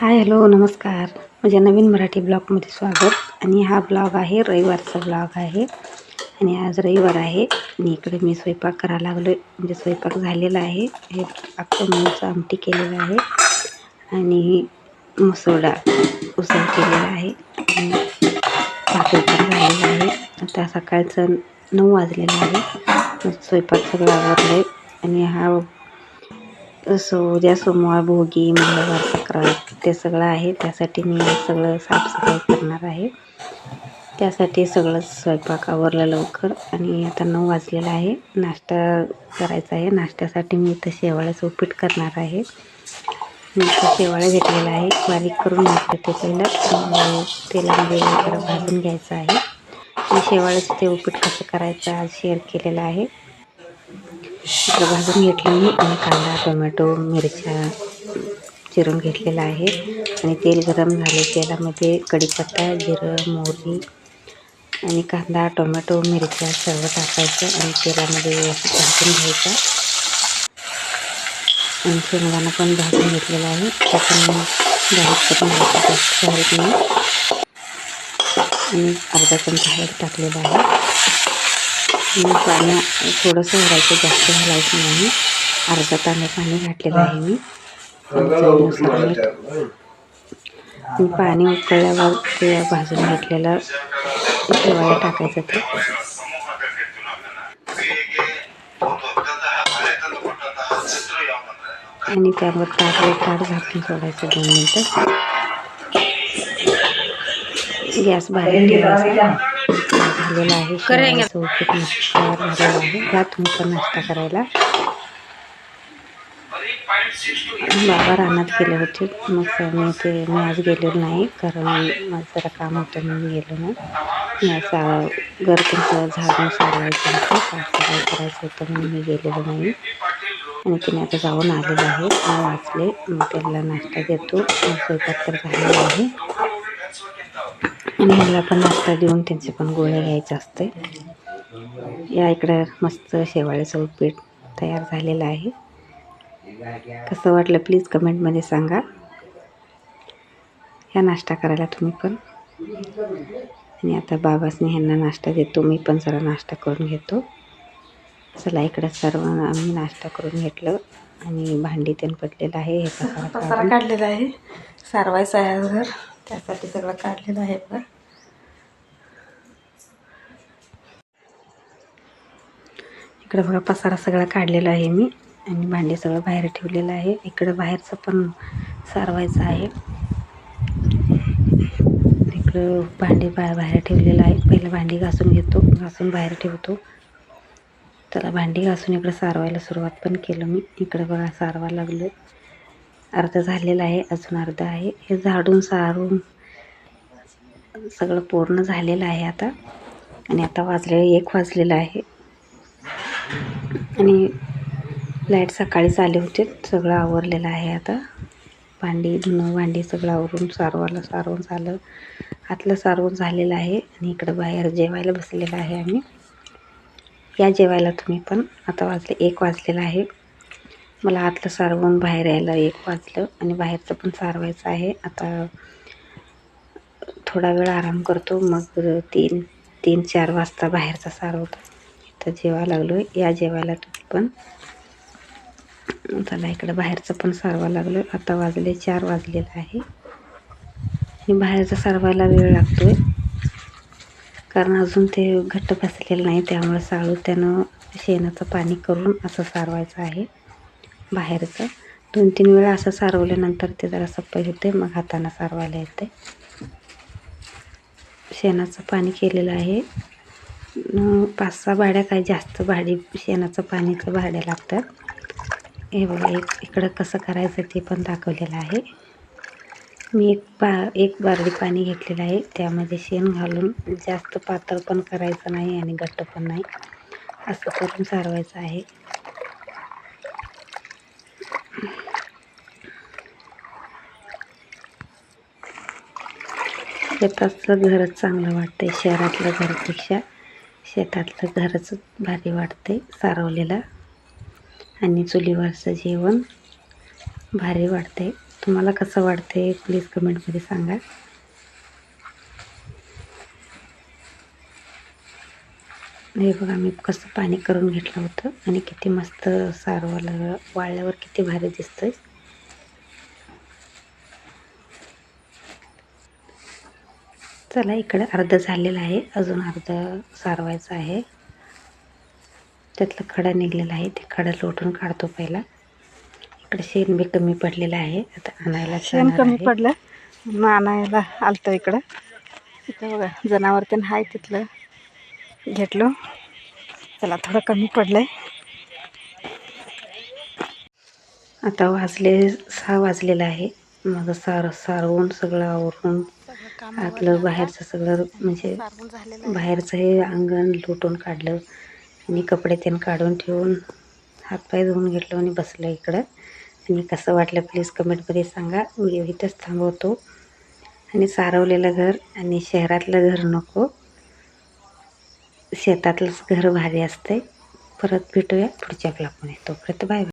Hi hello नमस्कार. माझ्या नवीन मराठी ब्लॉगमध्ये स्वागत. आणि हा ब्लॉग आहे रविवारचा ब्लॉग आहे. आणि आज रविवार आहे. आणि इकडे मी स्वयंपाक करायला लागलो आहे म्हणजे स्वयंपाक झालेला आहे. हे अख्खं मूळचं आमटी केलेलं आहे. आणि मसोडा उसळ केलेला आहे. आणि भाकरी पण झालेलं आहे. आता सकाळचं नऊ वाजलेलं आहे. स्वयंपाक सगळं आवरलं आहे आणि हा सो उद्या सोमवार भोगी मंगळवार सक्रांत ते सगळं आहे. त्यासाठी मी सगळं साफसफाई करणार आहे. त्यासाठी सगळं स्वयंपाक आवरलं लवकर आणि आता नऊ वाजलेला आहे. नाश्ता करायचा आहे. नाश्त्यासाठी मी इथं शेवाळ्याचं उपीट करणार आहे. मी इथं शेवाळ्या घेतलेला आहे. बारीक करून घेतलं ते पहिलं. तेलामध्ये भाजून घ्यायचं आहे. मी शेवाळ्याचं ते उपीट कसं करायचं आज शेअर केलेलं आहे. इकडं भाजून घेतलं मी. आणि कांदा टोमॅटो मिरच्या चिरून घेतलेला आहे. आणि तेल गरम झाले तेलामध्ये कढीपत्ता जिरं मोहरी आणि कांदा टोमॅटो मिरच्या सर्व टाकायचं आणि तेलामध्ये व्यवस्थित भाजून घ्यायचा. आणि शेंगदाणा पण भाजून घेतलेला आहे. त्यातून बारीक करून घ्यायचं जास्त आणि अर्धा चमचा हळद टाकलेला आहे. मी पाणी थोडंसं घालायचं जास्त घालायचं नाही. अर्धा तांबे पाणी घातलेलं आहे मी. मी मीठ आणि पाणी उकळल्यावर ते भाजून घेतलेलं शेवाळ्या टाकायचं ते. आणि त्यावर ताटवर ताट झाकून सोडायचं दोन मिनटं. गॅस बाहेर ठेवायचा. झालेला आहे. शेवाळ्याचं उपीट मस्त तयार झालेलं आहे. या तुम्ही पण नाश्ता करायला. बाबा रानात गेले होते. मग मी ते मी आज गेलेलो नाही कारण माझं जरा काम होतं म्हणून गेलो नाही. मी असं घर तुमचं झाडून सारवायचं होतं साफसफाई करायचं होतं म्हणून मी गेलेलो नाही. आणि तिने आता जाऊन आलेलं आहे. वाचले मग त्याला नाश्ता देतो. स्वयंपाक तर झालेला आहे. आणि मला पण नाश्ता देऊन त्यांचे पण गोळ्या घ्यायचे असते. या इकडं मस्त शेवाळ्याचं उपीट तयार झालेलं आहे. कसं वाटलं प्लीज कमेंटमध्ये सांगा. ह्या नाश्ता करायला तुम्ही पण. आणि आता बाबासनी ह्यांना नाश्ता देतो मी पण जरा नाश्ता करून घेतो. चला इकडं सर्व आम्ही नाश्ता करून घेतलं आणि भांडी त्यानं पडलेलं आहे. हे पसारा काढलेला आहे. सारवायचं आहे घर. त्यासाठी सगळं काढलेलं आहे बघा. इकडं बघा पसारा सगळा काढलेला आहे मी. आणि भांडी सगळं बाहेर ठेवलेलं आहे. इकडं बाहेरचं पण सारवायचं आहे. इकडं भांडी बा बाहेर ठेवलेलं आहे. पहिलं भांडी घासून घेतो. घासून बाहेर ठेवतो. त्याला भांडी घासून इकडं सारवायला सुरुवात पण केलं मी. इकडं बघा सारवा लागलं अर्धा झालेला आहे अजून अर्धा आहे. हे झाडून सारून सगळं पूर्ण झालेलं आहे आता. आणि आता वाजले एक वाजलेलं आहे. आणि लाइट सकाळीच आले होते सगळं आवरलेलं आहे आता. भांडी धुणं भांडी सगळं आवरून सारवाला सारवून झालं. आतलं सारवून झालेलं आहे आणि इकडं बाहेर जेवायला बसलेलं आहे आम्ही. या जेवायला तुम्ही पण आता वाजले एक वाजलेलं आहे. मला आतलं सारवून बाहेर यायला एक वाजलं आणि बाहेरचं पण सारवायचं आहे. आता थोडा वेळ आराम करतो. मग तीन तीन चार वाजता बाहेरचा सारवतो. इथं जेवा लागलो आहे या जेवायला तुम्ही पण. त्याला इकडं बाहेरचं पण सारवा लागलो आता वाजले चार वाजलेलं आहे. आणि बाहेरचा सारवायला वेळ लागतो आहे कारण अजून ते घट्ट बसलेलं नाही. त्यामुळे साळू त्यानं शेणाचं पाणी करून असं सारवायचं आहे. बाहेरचं. दोन तीन वेळा असं सारवल्यानंतर ते जरा सप्पई होते मग हातानं सारवायला येते शेणाचं पाणी केलेलं आहे. पाच सहा भाड्या काय जास्त भाडी शेणाचं पाणीचं भाड्या लागतात. हे बघा एक इकडं कसं करायचं ते पण दाखवलेलं आहे. मी एक पा एक बारडी पाणी घेतलेलं आहे. त्यामध्ये शेण घालून जास्त पातळ पण करायचं नाही आणि घट्ट पण नाही. असं करून सारवायचं आहे. शेतातलं घरच चांगलं वाटतंय. शहरातलं घरापेक्षा शेतातलं घरच भारी वाटते सारवलेलं. आणि चुलीवरचं जेवण भारी वाटते तुम्हाला कसं वाटते प्लीज कमेंटमध्ये सांगा. हे बघा मी कसं पाणी करून घेतलं होतं आणि किती मस्त सारवाला. वाळल्यावर किती भारी दिसतंय. चला इकडे अर्ध झालेलं आहे. अजून अर्ध सारवायचं आहे. त्यातलं खडा निघलेला आहे. ते खडा लोटून काढतो पहिला. इकडे शेण बी कमी पडलेलं आहे. आता आणायला शेण कमी आहे. पडलं. म्हणून आणायला आलतं इकडं. इथं बघा जनावर ते आहे तिथलं. घेतलो. त्याला थोडं कमी पडलंय. आता वाजले सहा वाजलेलं आहे. माझं सार सारवून सगळं आवरून आतलं बाहेरचं सगळं म्हणजे बाहेरचं हे अंगण लुटून काढलं आणि कपडे त्यानं काढून ठेवून हातपाय धुवून घेतलो आणि बसलं इकडं. आणि कसं वाटलं प्लीज कमेंटमध्ये सांगा. व्हिडिओ इथंच थांबवतो. आणि सारवलेलं घर आणि शहरातलं घर नको. शेतातलंच घर भारी असते परत भेटूया पुढच्या ब्लॉगमध्ये तोपर्यंत बाय